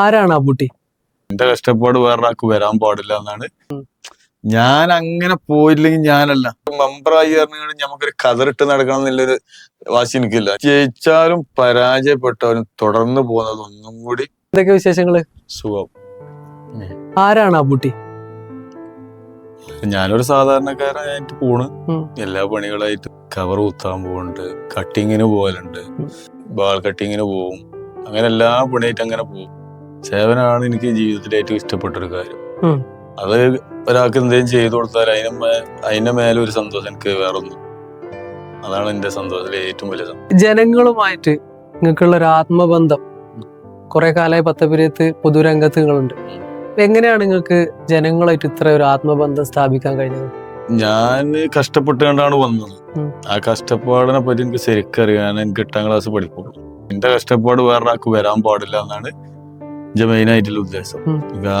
ആരാണ് ആ കുട്ടി എന്റെ കഷ്ടപ്പാട് വേറൊരാൾക്ക് വരാൻ പാടില്ല എന്നാണ്. ഞാൻ അങ്ങനെ പോയില്ലെങ്കിൽ ഞാനല്ല മെമ്പറായി പറഞ്ഞാൽ നമുക്കൊരു കതറിട്ട് നടക്കണം എന്നുള്ളൊരു വാശി എനിക്കില്ല. ജയിച്ചാലും പരാജയപ്പെട്ടാലും തുടർന്ന് പോകുന്നത് ഒന്നും കൂടി എന്തൊക്കെ വിശേഷങ്ങൾ? സുഖം. ആരാണ് ആ കുട്ടി ഞാനൊരു സാധാരണക്കാരനായിട്ട് പോണ്. എല്ലാ പണികളായിട്ട് കവർ കുത്താൻ പോകുന്നുണ്ട് കട്ടിങ്ങിന് പോകലുണ്ട് ബാൾ കട്ടിങ്ങിന് പോവും. അങ്ങനെ എല്ലാ പണിയായിട്ട് അങ്ങനെ പോകും. സേവനമാണ് എനിക്ക് ജീവിതത്തിൽ ഏറ്റവും ഇഷ്ടപ്പെട്ട ഒരു കാര്യം. അത് ഒരാൾക്ക് എന്തെങ്കിലും ചെയ്തു കൊടുത്താൽ അതിന് അതിന്റെ മേലെ ഒരു സന്തോഷം എനിക്ക് വേറൊന്നും. അതാണ് എന്റെ സന്തോഷത്തിലെ ഏറ്റവും വലിയ ജനങ്ങളുമായിട്ട് നിങ്ങൾക്കുള്ള ഒരു ആത്മബന്ധം. കുറെ കാലമായി പത്തപുരത്ത് പൊതുരംഗത്ത് നിങ്ങളുണ്ട്. എങ്ങനെയാണ് നിങ്ങൾക്ക് ജനങ്ങളായിട്ട് ഇത്ര ഒരു ആത്മബന്ധം സ്ഥാപിക്കാൻ കഴിഞ്ഞത്? ഞാൻ കഷ്ടപ്പെട്ടുകൊണ്ടാണ് വന്നത്. ആ കഷ്ടപ്പാടിനെ പറ്റി എനിക്ക് ശരിക്കറിയാൻ എനിക്ക് എട്ടാം ക്ലാസ് പഠിക്കുള്ളൂ എന്റെ കഷ്ടപ്പാട് വേറൊരാൾക്ക് വരാൻ പാടില്ല എന്നാണ് എന്റെ മെയിൻ ആയിട്ടുള്ള ഉദ്ദേശം.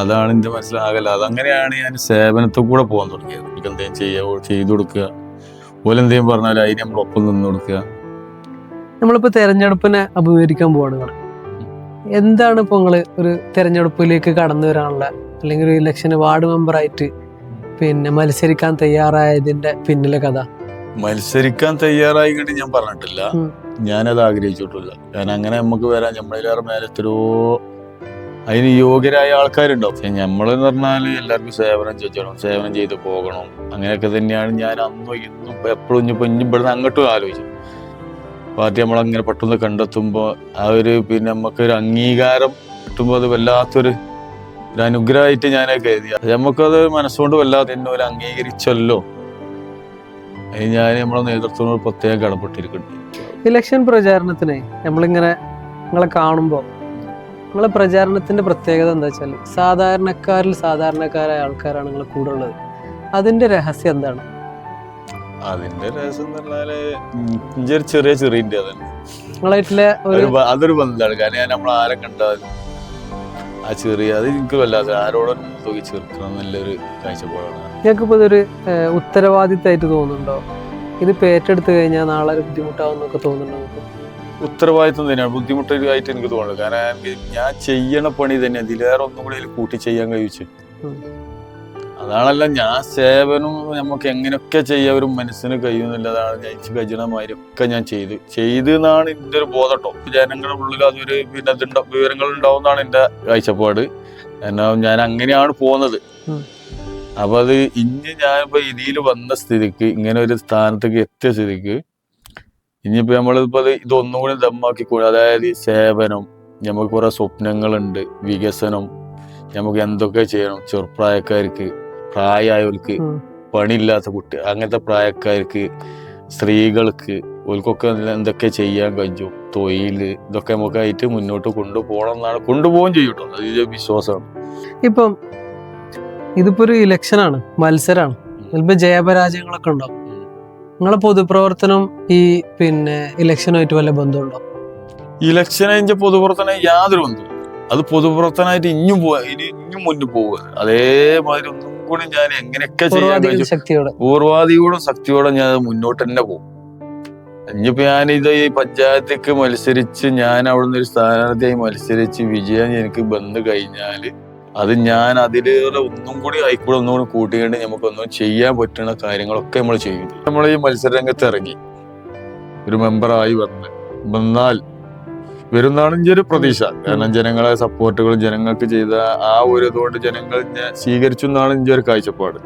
അതാണ് എന്റെ മനസ്സിലാകല. അതങ്ങനെയാണ് ഞാൻ സേവനത്തിൽ കൂടെ പോകാൻ തുടങ്ങിയത്. എനിക്ക് എന്തെങ്കിലും ചെയ്യുക ചെയ്തു കൊടുക്കുക. പോലെ എന്തെങ്കിലും പറഞ്ഞാൽ അതിന് നമ്മൾ ഒപ്പം നിന്ന് കൊടുക്കുക. നമ്മളിപ്പോ തെരഞ്ഞെടുപ്പിനെ അഭിമുഖീകരിക്കാൻ പോവാണ് എന്താണ് ഇപ്പൊ നിങ്ങൾ ഒരു തെരഞ്ഞെടുപ്പിലേക്ക് കടന്നു വരാനുള്ള അല്ലെങ്കിൽ ഒരു ഇലക്ഷൻ വാർഡ് മെമ്പറായിട്ട് പിന്നെ മത്സരിക്കാൻ തയ്യാറായതിന്റെ പിന്നിലെ കഥ? മത്സരിക്കാൻ തയ്യാറായി കണ്ട് ഞാൻ പറഞ്ഞിട്ടില്ല. ഞാനത് ആഗ്രഹിച്ചിട്ടില്ല. കാരണം അങ്ങനെ നമുക്ക് വരാൻ നമ്മളിലേറെ മേലെ എത്രയോ അതിന് യോഗ്യരായ ആൾക്കാരുണ്ടാവും. നമ്മളെന്ന് പറഞ്ഞാൽ എല്ലാവർക്കും സേവനം ചെയ്യണം സേവനം ചെയ്ത് പോകണം. അങ്ങനെയൊക്കെ തന്നെയാണ് ഞാൻ അന്നും ഇന്നും എപ്പോഴും ഇനിയിപ്പോൾ ഇനി ഇവിടുന്ന് അങ്ങോട്ടും ആലോചിച്ചു. പാർട്ടി നമ്മളങ്ങനെ പെട്ടെന്ന് കണ്ടെത്തുമ്പോൾ ആ ഒരു പിന്നെ നമുക്കൊരു അംഗീകാരം കിട്ടുമ്പോൾ അത് വല്ലാത്തൊരു ഒരു അനുഗ്രഹമായിട്ട് ഞാൻ കരുതി. നമുക്കത് മനസ്സുകൊണ്ട് വല്ലാതെ എന്നെ ഒരു അംഗീകരിച്ചല്ലോ. അതിന് ഞാൻ നമ്മളെ നേതൃത്വത്തോട് പ്രത്യേകം കടപ്പെട്ടിരിക്കുന്നുണ്ട് ഇലക്ഷൻ പ്രചാരണത്തിന് നമ്മളിങ്ങനെ നിങ്ങളെ കാണുമ്പോൾ നിങ്ങളെ പ്രചാരണത്തിന്റെ പ്രത്യേകത എന്താ വെച്ചാൽ സാധാരണക്കാരിൽ സാധാരണക്കാരായ ആൾക്കാരാണ് നിങ്ങൾ കൂടെ ഉള്ളത് അതിന്റെ രഹസ്യം എന്താണ്? അതിന്റെ രഹസ്യം പറഞ്ഞാൽ ചെറിയ ചെറിയ ഇന്ത്യ നിങ്ങളായിട്ടുള്ള അതൊരു ബന്ധമാണ്. കാരണം ഞാൻ നമ്മൾ ആരെ കണ്ടാലും ആ ചെറിയ അത് എനിക്ക് വല്ലാതെ ആരോടും തുകി ചേർക്കണം എന്നുള്ളൊരു കാഴ്ചപ്പാടാണ്. ഞങ്ങൾക്ക് ഇപ്പോൾ ഇതൊരു ഉത്തരവാദിത്തമായിട്ട് തോന്നുന്നുണ്ടോ? ഇത് ഏറ്റെടുത്ത് കഴിഞ്ഞാൽ നാളെ ഒരു ബുദ്ധിമുട്ടാവും എന്നൊക്കെ തോന്നുന്നുണ്ടോ ഉത്തരവാദിത്വം തന്നെയാണ് ബുദ്ധിമുട്ടായിട്ട് എനിക്ക് തോന്നുന്നത് കാരണം ഞാൻ ചെയ്യണ പണി തന്നെ ഇതിലേറെ ഒന്നും കൂടി കൂട്ടി ചെയ്യാൻ കഴിച്ചു. അതാണല്ല ഞാൻ സേവനം നമുക്ക് എങ്ങനെയൊക്കെ ചെയ്യാൻ ഒരു മനസ്സിന് കഴിയുന്നില്ലതാണ് ഞാൻ കഴിയണമാതിരി ഒക്കെ ഞാൻ ചെയ്ത്. ചെയ്ത് എന്നാണ് എന്റെ ഒരു ബോധട്ടോ ജനങ്ങളുടെ ഉള്ളിൽ അതൊരു പിന്നെ വിവരങ്ങൾ ഉണ്ടാവുന്നതാണ് എന്റെ കാഴ്ചപ്പാട്. എന്നാ ഞാൻ അങ്ങനെയാണ് പോകുന്നത്. അപ്പൊ അത് ഇനി ഞാനിപ്പോ ഇതിൽ വന്ന സ്ഥിതിക്ക് ഇങ്ങനെ ഒരു സ്ഥാനത്തേക്ക് എത്തിയ സ്ഥിതിക്ക് ഇനിയിപ്പോ നമ്മളിപ്പോ ഇത് ദമ്മാക്കി കൂടെ അതായത് ഈ സേവനം നമുക്ക് കുറെ സ്വപ്നങ്ങളുണ്ട് വികസനം നമുക്ക് എന്തൊക്കെ ചെയ്യണം? ചെറുപ്രായക്കാർക്ക് പ്രായമായവർക്ക്. പണിയില്ലാത്ത കുട്ടി അങ്ങനത്തെ പ്രായക്കാർക്ക് സ്ത്രീകൾക്ക് ഓൽക്കൊക്കെ എന്തൊക്കെ ചെയ്യാൻ കഴിയും? തൊഴിൽ ഇതൊക്കെ നമുക്കായിട്ട് മുന്നോട്ട് കൊണ്ടുപോകണം എന്നാണ് കൊണ്ടുപോകുകയും ചെയ്യട്ടോ അത് വിശ്വാസമാണ്. ഇപ്പം ഇതിപ്പോ ഒരു ഇലക്ഷനാണ് മത്സരമാണ് ചിലപ്പോൾ ജയപരാജയങ്ങളൊക്കെ ഉണ്ടാവും. നിങ്ങളെ പൊതുപ്രവർത്തനം ഈ പിന്നെ ഇലക്ഷനുമായിട്ട് വല്ല ബന്ധമുണ്ടോ? ഇലക്ഷൻ അതിന്റെ പൊതുപ്രവർത്തനം യാതൊരു ബന്ധവും അത് പൊതുപ്രവർത്തനമായിട്ട് ഇനിയും പോവാ. ഇനി ഇനിയും മുന്നിൽ പോവുക. അതേമാതിരി ഒന്നും കൂടി ഞാൻ എങ്ങനെയൊക്കെ ചെയ്യാൻ പൂർവാധികം കഴിയും ശക്തിയോടെ. പൂർവാദിയോടും ശക്തിയോടും ഞാൻ മുന്നോട്ട് തന്നെ പോകും. ഇനിയിപ്പോ ഞാൻ ഇത് ഈ പഞ്ചായത്തേക്ക് മത്സരിച്ച് ഞാൻ അവിടുന്ന് ഒരു സ്ഥാനാർത്ഥിയായി മത്സരിച്ച് വിജയം എനിക്ക് ബന്ധു കഴിഞ്ഞാൽ അത് ഞാൻ അതിലേറെ ഒന്നും കൂടി ആയിക്കൂടെ ഒന്നും കൂടി കൂട്ടിക്കൊണ്ട് നമുക്കൊന്നും ചെയ്യാൻ പറ്റുന്ന കാര്യങ്ങളൊക്കെ നമ്മൾ ചെയ്യും. നമ്മൾ ഈ മത്സരരംഗത്ത് ഇറങ്ങി. ഒരു മെമ്പറായി വന്ന്. വന്നാൽ വരുന്നാണ് എന്റെ ഒരു പ്രതീക്ഷ. കാരണം ജനങ്ങളെ സപ്പോർട്ടുകൾ ജനങ്ങൾക്ക് ചെയ്ത ആ ഒരു ഇതുകൊണ്ട് ജനങ്ങൾ ഞാൻ സ്വീകരിച്ചു എന്നാണ് എന്റെ ഒരു കാഴ്ചപ്പാട്.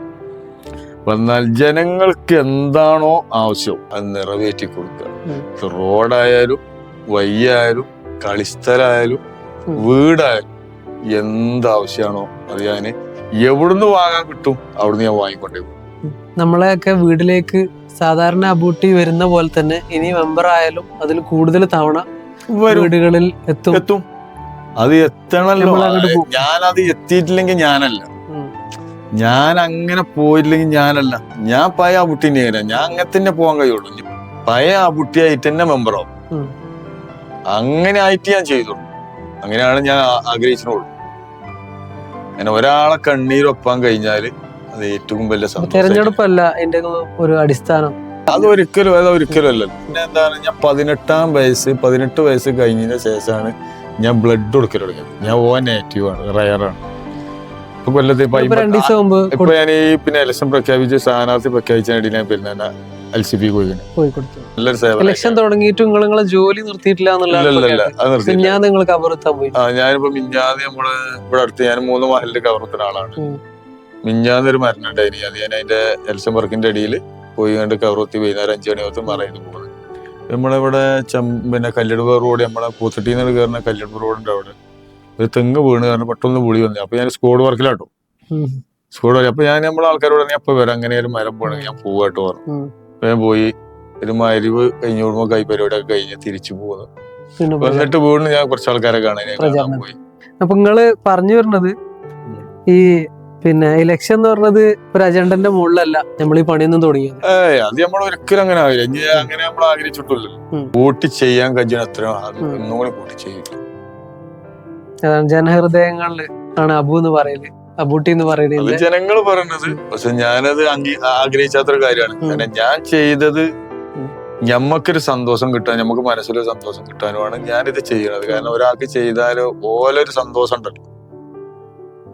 വന്നാൽ ജനങ്ങൾക്ക് എന്താണോ ആവശ്യം അത് നിറവേറ്റി കൊടുക്കുക. റോഡായാലും വയ്യായാലും കളിസ്ഥലായാലും വീടായാലും എന്താവശ്യമാണോ അത് ഞാൻ എവിടുന്ന് വാങ്ങാൻ കിട്ടും അവിടുന്ന് ഞാൻ വാങ്ങിക്കൊണ്ടേ നമ്മളെയൊക്കെ വീട്ടിലേക്ക് സാധാരണ അബൂട്ടി വരുന്ന പോലെ തന്നെ ഇനി മെമ്പർ ആയാലും അതിൽ കൂടുതൽ തവണ വീടുകളിൽ എത്തും. എത്തും. അത് എത്തണല്ലോ. ഞാൻ അത് ഞാനത് എത്തിയിട്ടില്ലെങ്കിൽ ഞാനല്ല. ഞാൻ അങ്ങനെ പോയില്ലെങ്കിൽ ഞാനല്ല. ഞാൻ പഴയ ആ തന്നെയാണ് ഞാൻ അങ്ങനെ തന്നെ പോകാൻ കഴിയുള്ളൂ. പഴയ ആ തന്നെ മെമ്പറാവും അങ്ങനെ ആയിട്ട് ഞാൻ ചെയ്തോളൂ അങ്ങനെയാണ് ഞാൻ ആഗ്രഹിച്ചോളൂ ആഗ്രഹിച്ചിട്ടുള്ളൂ അങ്ങനെ ഒരാളെ കണ്ണീരൊപ്പാൻ കഴിഞ്ഞാൽ അത് ഏറ്റവും വലിയ തെരഞ്ഞെടുപ്പല്ല എന്റെ ഒരു അടിസ്ഥാനം. അത് ഒരിക്കലും അത് ഒരിക്കലും അല്ല പിന്നെ എന്താണ് ഞാൻ പതിനെട്ടാം വയസ്സ് പതിനെട്ട് വയസ്സ് കഴിഞ്ഞതിന് ശേഷമാണ് ഞാൻ ബ്ലഡ് കൊടുക്കൽ തുടങ്ങിയത്. ഞാൻ ഓ നെഗറ്റീവ് ആണ് റയറാണ് ഇപ്പൊ കൊല്ലത്ത് ഇപ്പൊ ഞാൻ ഈ പിന്നെ ഇലക്ഷൻ പ്രഖ്യാപിച്ച് സ്ഥാനാർത്ഥി പ്രഖ്യാപിച്ചതിനിടയിൽ ഞാൻ പിന്നെ എൽ സി പി പോയി പോയി കൊടുത്തു നല്ലൊരു സേവനം. ഇലക്ഷൻ തുടങ്ങിയിട്ട് നിങ്ങൾ നിങ്ങളെ ജോലി നിർത്തിയിട്ടില്ല അത്. ഞാൻ നിങ്ങൾ പോയി. ആ ഞാനിപ്പോ മിഞ്ഞാന്ന് നമ്മൾ ഇവിടെ അടുത്ത് ഞാൻ മൂന്ന് മഹലിൽ കവർത്തുന്ന ആളാണ് ഉം. മിഞ്ഞാന്ന് ഒരു മരണം ഉണ്ടായിരുന്നു അത് ഞാൻ അതിന്റെ എൽസം വർക്കിന്റെ അടിയിൽ പോയി കണ്ട് കവർത്തി വൈകുന്നേരം അഞ്ചു മണിയാകത്ത് മറയുന്നു പോകുന്നത് നമ്മളിവിടെ ചം പിന്നെ കല്ലിടുവ റോഡ് നമ്മളെ പൂത്തട്ടിയിൽ നിന്ന് കയറുന്ന കല്ലിടുവ റോഡിന്റെ അവിടെ. ഒരു തെങ്ങ് വീണ് കാരണം പെട്ടെന്ന് പുളി വന്നു. അപ്പൊ ഞാൻ സ്കോഡ് വർക്കിലാട്ടോ. ഉം. സ്കോഡ് വർക്ക് അപ്പൊ ഞാൻ നമ്മളെ ആൾക്കാരോട് അപ്പൊ വരാം അങ്ങനെ ഒരു മരം പോകണമെങ്കിൽ ഞാൻ പോവാട്ടോ പറഞ്ഞു. ഉം. ഞാൻ പോയി ഒരു മരിവ് കഴിഞ്ഞു കൊടുമ്പോ കൈ പരിപാടിയൊക്കെ കഴിഞ്ഞ് തിരിച്ചു പോകുന്നു. എന്നിട്ട് വീണ്ടും ഞാൻ കുറച്ച് ആൾക്കാരെ കാണാൻ പോയി. അപ്പൊ നിങ്ങൾ പറഞ്ഞു വരുന്നത് ഈ പിന്നെ ഇലക്ഷൻ എന്ന് പറഞ്ഞത് ഒരു അജണ്ടന്റെ മുകളിലല്ല. നമ്മൾ ഈ പണിയൊന്നും തുടങ്ങിയത്. ഏയ് അത് നമ്മൾ ഒരിക്കലും അങ്ങനെ ആവില്ല. ഇനി അങ്ങനെ നമ്മൾ ആഗ്രഹിച്ചിട്ടുള്ളൂ വോട്ട് ചെയ്യാൻ കഴിയുന്ന അത്രയും കൂട്ടി അതാണ് ജനഹൃദയങ്ങളിൽ ആണ് അബു എന്ന് പറയൽ. അബൂട്ടി എന്ന് അത് പറയുന്നത് ജനങ്ങൾ പറയുന്നത് പക്ഷെ ഞാനത് അംഗീ ആഗ്രഹിച്ചാത്തൊരു കാര്യമാണ്. കാരണം ഞാൻ ചെയ്തത്. ഞമ്മക്കൊരു സന്തോഷം കിട്ടാൻ നമുക്ക് മനസ്സിലൊരു സന്തോഷം കിട്ടാനുമാണ് ഞാനിത് ചെയ്യുന്നത് കാരണം ഒരാൾക്ക് ചെയ്താൽ ഓലൊരു സന്തോഷം ഉണ്ടല്ലോ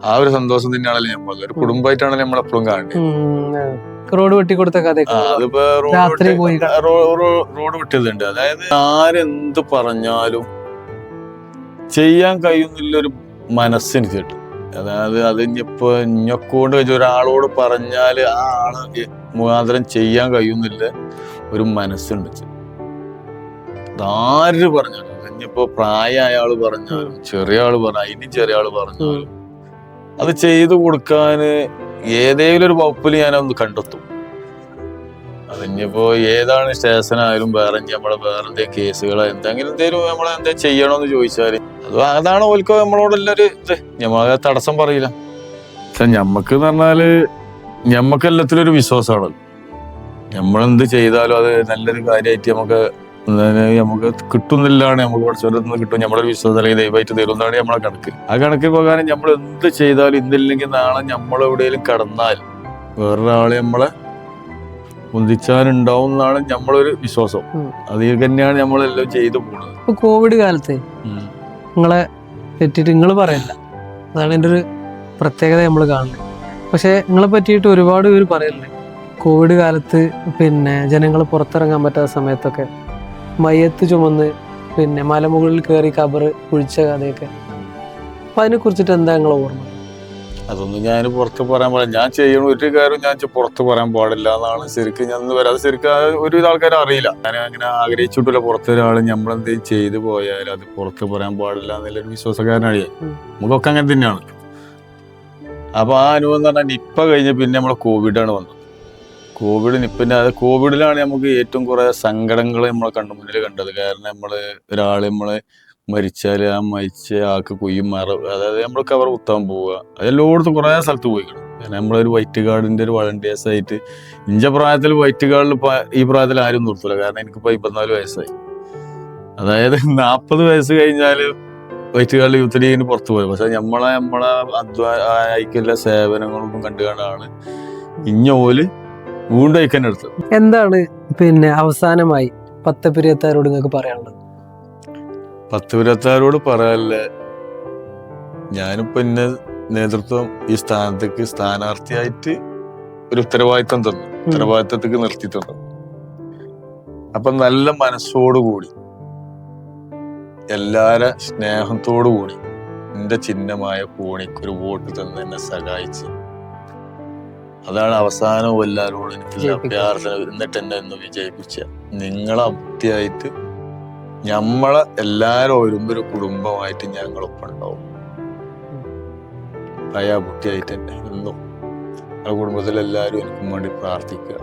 ആ ഒരു സന്തോഷം തന്നെയാണല്ലോ നമ്മൾ ഒരു കുടുംബമായിട്ടാണല്ലോ നമ്മൾ എപ്പോഴും കാണുന്നത്. റോഡ് വെട്ടി കൊടുത്ത അതിപ്പോ റോഡ് രാത്രി വെട്ടി- പോയി ആ, റോ- റോ- റോഡ് വിട്ടതുണ്ട് അതായത് ആരെന്ത് പറഞ്ഞാലും ചെയ്യാൻ കഴിയുന്നില്ല ഒരു മനസ്സിന് കിട്ടും. അതായത് അത് ഇനിയിപ്പോ ഇഞ്ഞക്കൊണ്ട് വെച്ച് ഒരാളോട് പറഞ്ഞാൽ ആ ആൾ മുഖാന്തരം ചെയ്യാൻ കഴിയുന്നില്ല ഒരു മനസ്സുണ്ട് ആര് പറഞ്ഞാലും ഇനിയിപ്പോ പ്രായമായ ആൾ പറഞ്ഞാലും ചെറിയ ആൾ പറഞ്ഞാൽ ഇനി ചെറിയ ആൾ പറഞ്ഞാലും അത് ചെയ്തു കൊടുക്കാന് ഏതെങ്കിലും ഒരു വകുപ്പിൽ ഞാനൊന്ന് കണ്ടെത്തും. അതിനിപ്പോ ഏതാണ് സ്റ്റേഷനായാലും വേറെ നമ്മളെ വേറെ എന്തെങ്കിലും കേസുകളോ എന്തെങ്കിലും എന്തെങ്കിലും നമ്മളെ എന്താ ചെയ്യണോന്ന് ചോദിച്ചാൽ അത് അതാണ് ഓൽക്ക് നമ്മളോടുള്ള ഒരു ഇത്. ഞമ്മളെ തടസ്സം പറയില്ല. പക്ഷെ ഞമ്മക്ക് എന്ന് പറഞ്ഞാൽ ഞമ്മക്ക് എല്ലാത്തിലും ഒരു വിശ്വാസമാണല്ലോ നമ്മളെന്ത് ചെയ്താലും അത് നല്ലൊരു കാര്യമായിട്ട് നമുക്ക് നമുക്ക് കിട്ടുന്നില്ലാണ് നമുക്ക് കുറച്ചൊരു കിട്ടും. നമ്മുടെ വിശ്വാസം അല്ലെങ്കിൽ ദൈവമായിട്ട് തരുന്നതാണ് നമ്മളെ കണക്ക്. ആ കണക്ക് പ്രകാരം നമ്മൾ എന്ത് ചെയ്താലും ഇന്നില്ലെങ്കിൽ നാളെ നമ്മളെവിടെയെങ്കിലും കടന്നാൽ വേറൊരാളെ നമ്മളെ പൊന്തിച്ചാനുണ്ടാവും എന്നാണ് നമ്മളൊരു വിശ്വാസം. അത് തന്നെയാണ് നമ്മളെല്ലാം ചെയ്തു പോകുന്നത്. ഇപ്പൊ കോവിഡ് കാലത്ത് നിങ്ങളെ പറ്റിയിട്ട് നിങ്ങൾ പറയല്ല അതാണ് എന്റെ ഒരു പ്രത്യേകത നമ്മൾ കാണുന്നത്. പക്ഷെ നിങ്ങളെ പറ്റിയിട്ട് ഒരുപാട് പേര് പറയലുണ്ട്. കോവിഡ് കാലത്ത് പിന്നെ ജനങ്ങൾ പുറത്തിറങ്ങാൻ പറ്റാത്ത സമയത്തൊക്കെ മയ്യത്ത് ചുമന്ന് പിന്നെ മലമുകളിൽ കയറി കബറ് കുഴിച്ച കഥയൊക്കെ. അപ്പൊ അതിനെ കുറിച്ചിട്ട് എന്താ നിങ്ങളെ ഓർമ്മ? അതൊന്നും ഞാൻ പുറത്ത് പറയാൻ പാടില്ല. ഞാൻ ചെയ്യണ ഒരു കാര്യം ഞാൻ പുറത്ത് പറയാൻ പാടില്ല എന്നാണ് ശരിക്കും ഞാൻ വരാതെ ശരിക്കും ഒരു ഒരുവിധ ആൾക്കാർ അറിയില്ല. ഞാൻ അങ്ങനെ ആഗ്രഹിച്ചിട്ടില്ല പുറത്തൊരാൾ നമ്മൾ നമ്മളെന്തെങ്കിലും ചെയ്തു പോയാൽ അത് പുറത്ത് പറയാൻ പാടില്ല എന്നുള്ളൊരു വിശ്വാസക്കാരനാണ് ഞാൻ. നമുക്കൊക്കെ അങ്ങനെ തന്നെയാണ്. അപ്പൊ ആ അനുഭവം എന്ന് പറഞ്ഞാൽ നിപ്പ കഴിഞ്ഞ് പിന്നെ നമ്മളെ കോവിഡാണ് വന്നത്. കോവിഡ് നിപ്പിന്റെ അത് കോവിഡിലാണ് നമുക്ക് ഏറ്റവും കുറെ സങ്കടങ്ങൾ നമ്മളെ കണ്ണു മുന്നിൽ കണ്ടത്. കാരണം നമ്മൾ ഒരാൾ നമ്മൾ മരിച്ചാൽ ആ മരിച്ച ആൾക്ക് കുയ്യും മറ അതായത് നമ്മൾ കവർ കുത്താൻ പോവുക. അതെല്ലായിടത്തും കുറേ സ്ഥലത്ത് പോയിക്കണം കാണും കാരണം നമ്മളൊരു വൈറ്റ് ഗാർഡിന്റെ ഒരു വളണ്ടിയേഴ്സ് ആയിട്ട് ഇഞ്ച പ്രായത്തിൽ വൈറ്റ് ഗാർഡിൽ ഈ പ്രായത്തിൽ ആരും നിർത്തില്ല കാരണം എനിക്കിപ്പോൾ ഇപ്പത്തിനാല് വയസ്സായി. അതായത് നാൽപ്പത് വയസ്സ് കഴിഞ്ഞാൽ വൈറ്റ് കാർഡിൽ യൂത്ത് ലീഗിന് പുറത്തു പോയി. പക്ഷെ നമ്മളെ നമ്മളെ അധ്വാനിക്കുള്ള സേവനങ്ങളും കണ്ടു കാണാണ് ഇഞ്ഞ ഓൽ വീണ്ടും അയക്കാൻ എടുത്തത്. എന്താണ് പിന്നെ അവസാനമായി പത്തപ്പിരിയത്താരോട് നിങ്ങൾക്ക് പറയാനുള്ളത്? പത്തുപുരത്താരോട് പറയാനല്ലേ. ഞാനിപ്പോ എന്നെ നേതൃത്വം ഈ സ്ഥാനത്തേക്ക് സ്ഥാനാർത്ഥിയായിട്ട് ഒരു ഉത്തരവാദിത്തം തന്നു. ഉത്തരവാദിത്തത്തേക്ക് നിർത്തി തന്നു അപ്പൊ നല്ല മനസ്സോടുകൂടി എല്ലാരെ സ്നേഹത്തോടു കൂടി എന്റെ ചിഹ്നമായ കോണിക്ക് ഒരു വോട്ട് തന്ന് എന്നെ സഹായിച്ച് അതാണ് അവസാനവും എല്ലാവരോടും എനിക്ക് അഭ്യാർത്ഥന. എന്നിട്ട് എന്നെ ഒന്ന് വിജയിപ്പിച്ച നിങ്ങളെ അഭ്യായിട്ട് ഞമ്മളെ എല്ലാരും ഒരുമ്പൊരു കുടുംബമായിട്ട് ഞങ്ങളൊപ്പം ഉണ്ടാവും പഴയ കുട്ടിയായിട്ട് തന്നെ എന്നും ആ കുടുംബത്തിൽ എല്ലാവരും എനിക്കും വേണ്ടി പ്രാർത്ഥിക്കുക.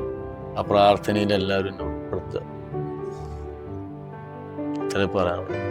ആ പ്രാർത്ഥനയിൽ എല്ലാവരും എന്നെ ഉൾപ്പെടുത്തുക. ഇത്രേ പറയാനുള്ളൂ.